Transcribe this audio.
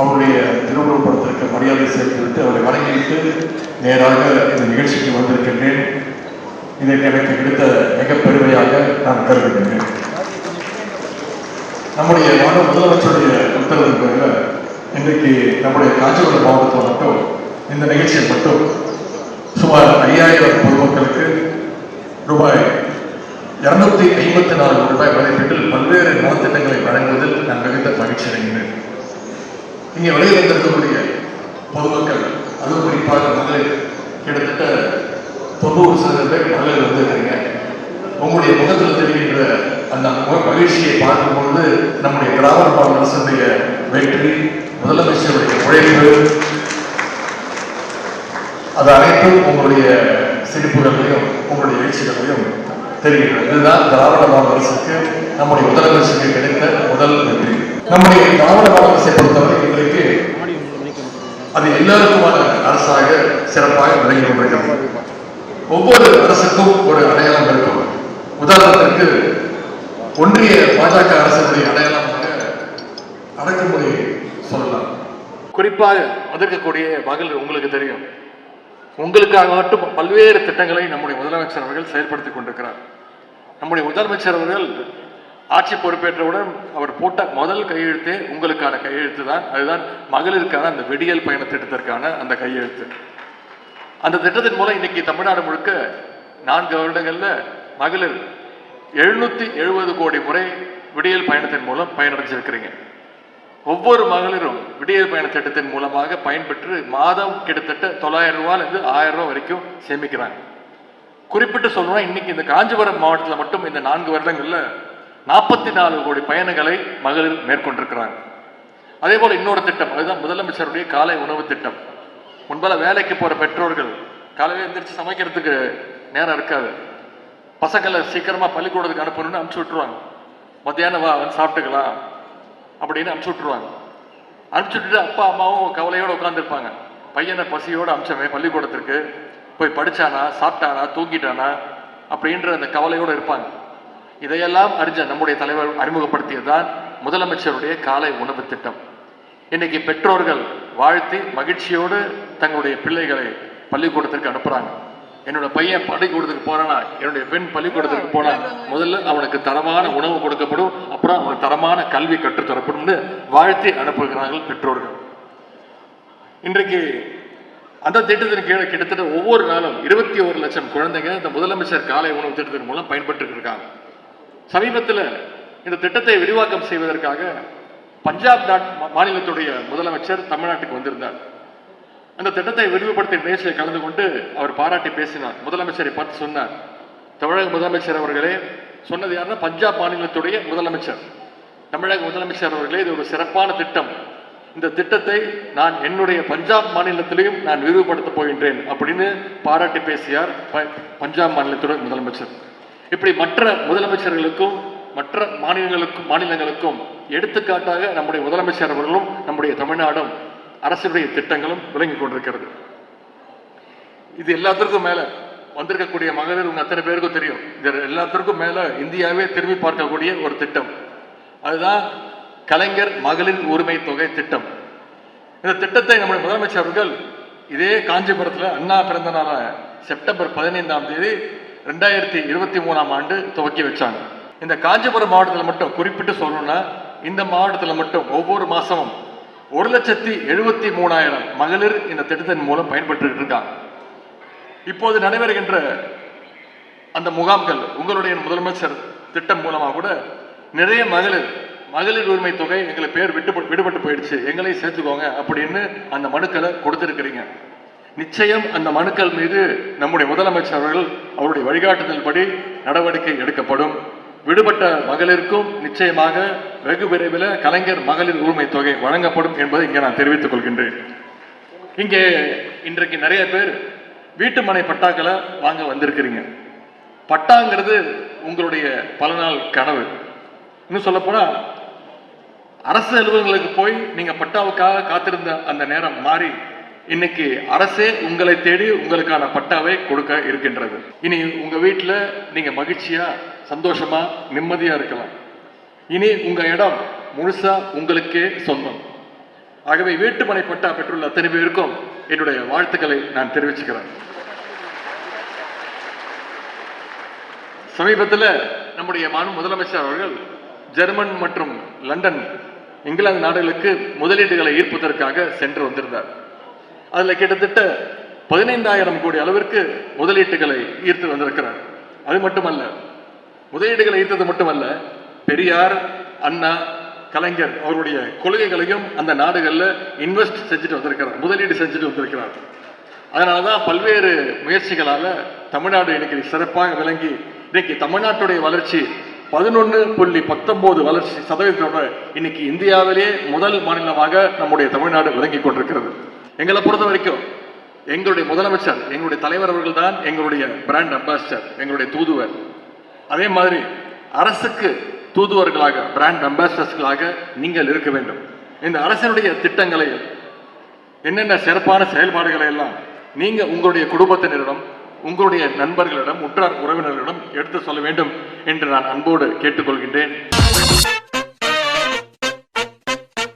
அவருடைய திருமணப்படுத்திருக்க மரியாதை செலுத்திவிட்டு அவரை வணங்கிவிட்டு நேராக இந்த நிகழ்ச்சிக்கு வந்திருக்கின்றேன். இதற்கு எனக்கு கிடைத்த மிக பெருமையாக நான் கருதுகின்றேன். நம்முடைய மாநில முதலமைச்சருடைய உத்தரவின் பேரில் இன்றைக்கு நம்முடைய காஞ்சிபுரம் மாவட்டத்தில் மட்டும் இந்த நிகழ்ச்சியில் மட்டும் சுமார் ஐயாயிரம் பொதுமக்களுக்கு ரூபாய் இருநூத்தி ஐம்பத்தி நாலு ரூபாய் மதிப்பீட்டில் பல்வேறு நலத்திட்டங்களை வழங்குவதில் நான் மிகுந்த இங்கே வெளியில் இருக்கக்கூடிய பொதுமக்கள் அதுவும் குறிப்பாக மகளிர் கிட்டத்தட்ட தொண்ணூறு சதவீத பேர் மகளிர் வந்திருக்கிறீங்க உங்களுடைய முகத்தில் தெரிகின்ற அந்த முக மகிழ்ச்சியை பார்க்கும்பொழுது நம்முடைய திராவிட மாடல் அரசுடைய வெற்றி முதலமைச்சருடைய உழைப்பு அது அனைத்தும் உங்களுடைய சிரிப்புகளையும் உங்களுடைய எழுச்சிகளையும் தெரிகிறது இதுதான் திராவிட மாநில அரசுக்கு நம்முடைய முதலமைச்சருக்கு கிடைத்த முதல் வெற்றி நம்முடைய திராவிட காங்கிரஸை பொறுத்தவரை இன்றைக்கு அது எல்லாருக்குமான அரசாக சிறப்பாக விளங்கி கொண்டிருக்கிறது. ஒவ்வொரு அரசுக்கும் ஒரு அடையாளம் இருக்கும். உதாரணத்திற்கு ஒன்றிய பாஜக அரசுடைய அடையாளமாக அடக்குமுறை சொல்லலாம். குறிப்பாக வந்திருக்கக்கூடிய மகளிர் உங்களுக்கு தெரியும். உங்களுக்காக மட்டும் பல்வேறு திட்டங்களை நம்முடைய முதலமைச்சர் அவர்கள் செயல்படுத்தி கொண்டிருக்கிறார். நம்முடைய முதலமைச்சர் அவர்கள் ஆட்சி பொறுப்பேற்றவுடன் அவர் போட்ட முதல் கையெழுத்தே உங்களுக்கான கையெழுத்து தான். அதுதான் மகளிருக்கான அந்த வெடியல் பயண திட்டத்திற்கான அந்த கையெழுத்து. அந்த திட்டத்தின் மூலம் இன்னைக்கு தமிழ்நாடு முழுக்க நான்கு வருடங்களில் மகளிர் எழுநூத்தி எழுபது கோடி முறை விடியல் பயணத்தின் மூலம் பயனடைஞ்சிருக்கிறீங்க. ஒவ்வொரு மகளிரும் விடியல் பயண திட்டத்தின் மூலமாக பயன்பெற்று மாதம் கிட்டத்தட்ட தொள்ளாயிரம் ரூபாயிலிருந்து ஆயிரம் ரூபாய் வரைக்கும் சேமிக்கிறாங்க. குறிப்பிட்டு சொல்லணும்னா இன்னைக்கு இந்த காஞ்சிபுரம் மாவட்டத்தில் மட்டும் இந்த நான்கு வருடங்களில் நாற்பத்தி நாலு கோடி பயணங்களை மகளிர் மேற்கொண்டிருக்கிறாங்க. அதே போல் இன்னொரு திட்டம் அதுதான் முதலமைச்சருடைய காலை உணவு திட்டம். முன்பால வேலைக்கு போகிற பெற்றோர்கள் காலையில் எழுந்திரிச்சு சமைக்கிறதுக்கு நேரம் இருக்காது. பசங்களை சீக்கிரமாக பள்ளிக்கூடத்துக்கு அனுப்பணும்னு அனுப்பிச்சு விட்டுருவாங்க. மத்தியானம் வா வந்து சாப்பிட்டுக்கலாம் அப்படின்னு அமுச்சு விட்டுருவாங்க. அனுப்பிச்சு விட்டுட்டு அப்பா அம்மாவும் கவலையோடு உட்காந்துருப்பாங்க பையனை பசியோடு அமிச்சமே பள்ளிக்கூடத்திற்கு போய் படிச்சானா சாப்பிட்டானா தூங்கிட்டானா அப்படின்ற அந்த கவலையோடு இருப்பாங்க. இதையெல்லாம் அறிஞ்ச நம்முடைய தலைவர் அறிமுகப்படுத்தியதுதான் முதலமைச்சருடைய காலை உணவு திட்டம். இன்னைக்கு பெற்றோர்கள் வாழ்த்தி மகிழ்ச்சியோடு தங்களுடைய பிள்ளைகளை பள்ளிக்கூடத்திற்கு அனுப்புறாங்க. என்னோட பையன் பள்ளிக்கூடத்துக்கு போறானா? என்னுடைய பெண் பள்ளிக்கூடத்துக்கு போனா முதல்ல அவனுக்கு தரமான உணவு கொடுக்கப்படும் அப்புறம் அவனுக்கு தரமான கல்வி கற்றுத்தரப்படும்னு வாழ்த்தி அனுப்புகிறார்கள் பெற்றோர்கள். இன்றைக்கு அந்த திட்டத்தின் கீழே கிட்டத்தட்ட ஒவ்வொரு நாளும் இருபத்தி ஒரு லட்சம் குழந்தைங்க இந்த முதலமைச்சர் காலை உணவு திட்டத்தின் மூலம் பயன்பட்டு இருக்காங்க. சமீபத்தில் இந்த திட்டத்தை விரிவாக்கம் செய்வதற்காக பஞ்சாப் நாட் மாநிலத்துடைய முதலமைச்சர் தமிழ்நாட்டுக்கு வந்திருந்தார். அந்த திட்டத்தை விரிவுபடுத்திய நிகழ்ச்சியில் கலந்து கொண்டு அவர் பாராட்டி பேசினார். முதலமைச்சரை பார்த்து சொன்னார். தமிழக முதலமைச்சர் அவர்களே சொன்னது யாருன்னா பஞ்சாப் மாநிலத்துடைய முதலமைச்சர். தமிழக முதலமைச்சர் அவர்களே இது ஒரு சிறப்பான திட்டம். இந்த திட்டத்தை நான் என்னுடைய பஞ்சாப் மாநிலத்திலையும் நான் விரிவுபடுத்தப் போகின்றேன் அப்படின்னு பாராட்டி பேசியார் ப- பஞ்சாப் மாநிலத்துடைய முதலமைச்சர். இப்படி மற்ற முதலமைச்சர்களுக்கும் மற்ற மாநிலங்களுக்கும் மாநிலங்களுக்கும் எடுத்துக்காட்டாக நம்முடைய முதலமைச்சர் அவர்களும் நம்முடைய தமிழ்நாடும் அரசுடைய திட்டங்களும் விளங்கி கொண்டிருக்கிறது. இது எல்லாத்திற்கும் மேல வந்திருக்கக்கூடிய மகளிர் உங்க அத்தனை பேருக்கும் தெரியும். இது எல்லாத்திற்கும் மேல இந்தியாவே திரும்பி பார்க்கக்கூடிய ஒரு திட்டம். அதுதான் கலைஞர் மகளிர் உரிமை தொகை திட்டம். இந்த திட்டத்தை நம்முடைய முதலமைச்சர் அவர்கள் இதே காஞ்சிபுரத்தில் அண்ணா பிறந்த நாளாக செப்டம்பர் பதினைந்தாம் தேதி ரெண்டாயிரத்தி இருபத்தி மூணாம் ஆண்டு துவக்கி வச்சாங்க. இந்த காஞ்சிபுரம் மாவட்டத்தில் மட்டும் குறிப்பிட்டு சொல்லணும்னா இந்த மாவட்டத்தில் மட்டும் ஒவ்வொரு மாதமும் ஒரு லட்சத்தி எழுபத்தி மூணாயிரம் மகளிர் இந்த திட்டத்தின் மூலம் பயன்பட்டு இருக்காங்க. இப்போது நடைபெறுகின்ற அந்த முகாம்கள் உங்களுடைய முதலமைச்சர் திட்டம் மூலமாக கூட நிறைய மகளிர் மகளிர் உரிமை தொகை எங்களை பேர் விட்டு விடுபட்டு போயிடுச்சு. எங்களையும் சேர்த்துக்கோங்க அப்படின்னு அந்த மனுக்களை கொடுத்துருக்கிறீங்க. நிச்சயம் அந்த மனுக்கள் மீது நம்முடைய முதலமைச்சர் அவர்கள் அவருடைய வழிகாட்டுதல்படி நடவடிக்கை எடுக்கப்படும். விடுபட்ட மகளிருக்கும் நிச்சயமாக வெகு விரைவில் கலைஞர் மகளிர் உரிமை தொகை வழங்கப்படும் என்பதை இங்கே நான் தெரிவித்துக் கொள்கின்றேன். இங்கே இன்றைக்கு நிறைய பேர் வீட்டு மனை பட்டாக்களை வாங்க வந்திருக்கிறீங்க. பட்டாங்கிறது உங்களுடைய பல நாள் கனவு. இன்னும் சொல்லப்போனா அரசு அலுவலகங்களுக்கு போய் நீங்கள் பட்டாவுக்காக காத்திருந்த அந்த நேரம் மாறி இன்னைக்கு அரசே உங்களை தேடி உங்களுக்கான பட்டாவை கொடுக்க இருக்கின்றது. இனி உங்க வீட்டில் நீங்க மகிழ்ச்சியா சந்தோஷமா நிம்மதியா இருக்கலாம். இனி உங்க இடம் முழுசா உங்களுக்கே சொந்தம். ஆகவே வீட்டுமனை பட்டா பெற்றுள்ள அத்தனை பேருக்கும் என்னுடைய வாழ்த்துக்களை நான் தெரிவிச்சுக்கிறேன். சமீபத்தில் நம்முடைய மாநில முதலமைச்சர் அவர்கள் ஜெர்மன் மற்றும் லண்டன் இங்கிலாந்து நாடுகளுக்கு முதலீடுகளை ஈர்ப்பதற்காக சென்று வந்திருந்தார். அதில் கிட்டத்தட்ட பதினைந்தாயிரம் கோடி அளவிற்கு முதலீட்டுகளை ஈர்த்து வந்திருக்கிறார். அது மட்டுமல்ல முதலீடுகளை ஈர்த்தது மட்டுமல்ல பெரியார் அண்ணா கலைஞர் அவருடைய கொள்கைகளையும் அந்த நாடுகளில் இன்வெஸ்ட் செஞ்சுட்டு வந்திருக்கிறார் முதலீடு செஞ்சுட்டு வந்திருக்கிறார். அதனால தான் பல்வேறு முயற்சிகளால் தமிழ்நாடு இன்னைக்கு சிறப்பாக விளங்கி இன்னைக்கு தமிழ்நாட்டுடைய வளர்ச்சி பதினொன்று புள்ளி பத்தொன்பது வளர்ச்சி சதவீதத்தோட இன்னைக்கு இந்தியாவிலே முதல் மாநிலமாக நம்முடைய தமிழ்நாடு விளங்கி கொண்டிருக்கிறது. எங்களை பொறுத்த வரைக்கும் எங்களுடைய முதலமைச்சர் எங்களுடைய தலைவர் அவர்கள் தான் எங்களுடைய பிராண்ட் அம்பாசிடர் எங்களுடைய தூதுவர். அதே மாதிரி அரசுக்கு தூதுவர்களாக பிராண்ட் அம்பாசிடர்ஸ்களாக நீங்கள் இருக்க வேண்டும். இந்த அரசினுடைய திட்டங்களை என்னென்ன சிறப்பான செயல்பாடுகளை எல்லாம் நீங்கள் உங்களுடைய குடும்பத்தினரிடம் உங்களுடைய நண்பர்களிடம் உற்றார் உறவினர்களிடம் எடுத்து சொல்ல வேண்டும் என்று நான் அன்போடு கேட்டுக்கொள்கின்றேன்.